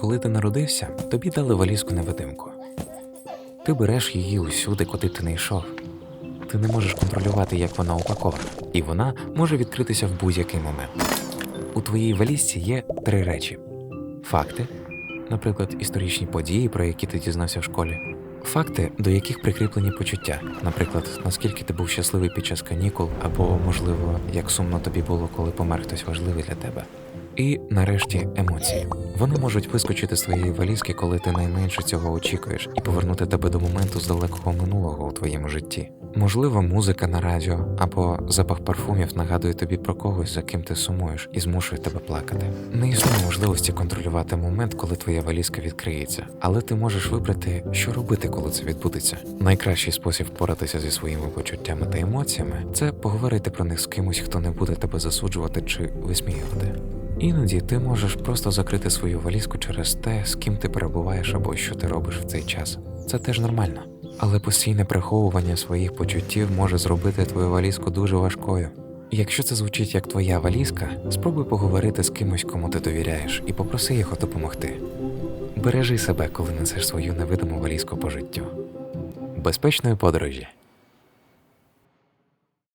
Коли ти народився, тобі дали валізку невидимку. Ти береш її усюди, куди ти не йшов. Ти не можеш контролювати, як вона упакована, і вона може відкритися в будь-який момент. У твоїй валізці є три речі: факти, наприклад, історичні події, про які ти дізнався в школі, факти, до яких прикріплені почуття, наприклад, наскільки ти був щасливий під час канікул, або, можливо, як сумно тобі було, коли помер хтось важливий для тебе. І нарешті емоції. Вони можуть вискочити з твоєї валізки, коли ти найменше цього очікуєш, і повернути тебе до моменту з далекого минулого у твоєму житті. Можливо, музика на радіо або запах парфумів нагадує тобі про когось, за ким ти сумуєш, і змушує тебе плакати. Не існує можливості контролювати момент, коли твоя валізка відкриється, але ти можеш вибрати, що робити, коли це відбудеться. Найкращий спосіб впоратися зі своїми почуттями та емоціями це поговорити про них з кимось, хто не буде тебе засуджувати чи висміювати. Іноді ти можеш просто закрити свою валізку через те, з ким ти перебуваєш або що ти робиш в цей час. Це теж нормально. Але постійне приховування своїх почуттів може зробити твою валізку дуже важкою. Якщо це звучить як твоя валізка, спробуй поговорити з кимось, кому ти довіряєш, і попроси його допомогти. Бережи себе, коли несеш свою невидиму валізку по життю. Безпечної подорожі!